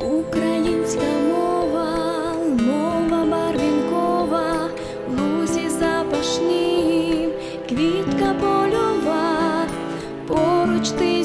Українська мова, мова барвінкова, лузі запашні, квітка польова, поруч ти.